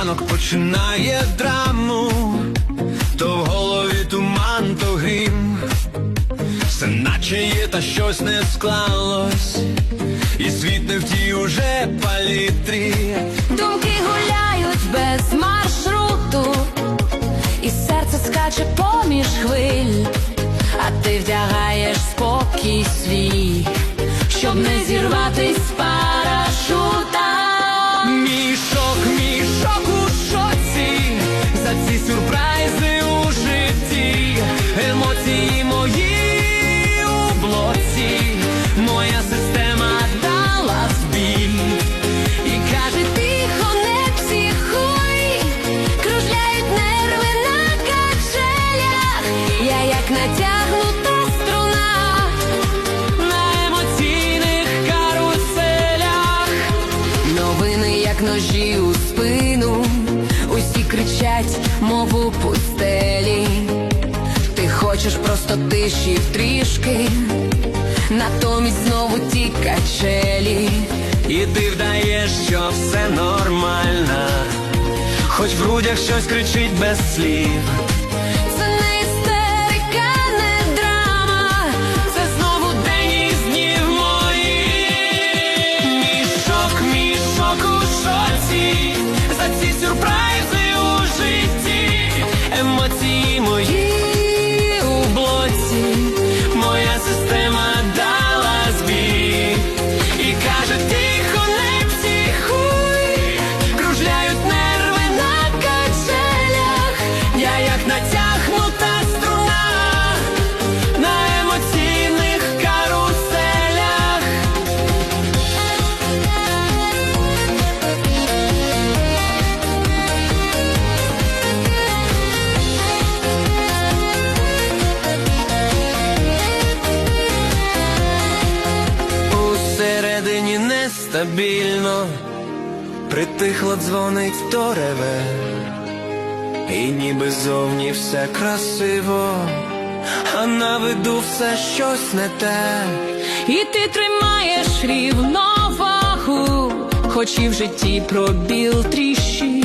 ранок починає драму, то в голові туман, то грім, все наче є, та щось не склалось, і світ не в тій уже палітрі. Думки гуляють без маршруту, і серце скаче поміж хвиль, а ти вдягаєш спокій свій, у спину, усі кричать, мову пустелі. Ти хочеш просто тиші трішки, натомість знову ті качелі. І ти вдаєш, що все нормально, хоч в грудях щось кричить без слів. Нестабільно, притихло дзвонить то реве, і ніби зовні все красиво, а на виду все щось не те. і ти тримаєш рівновагу, хоч і в житті пробіл тріщить.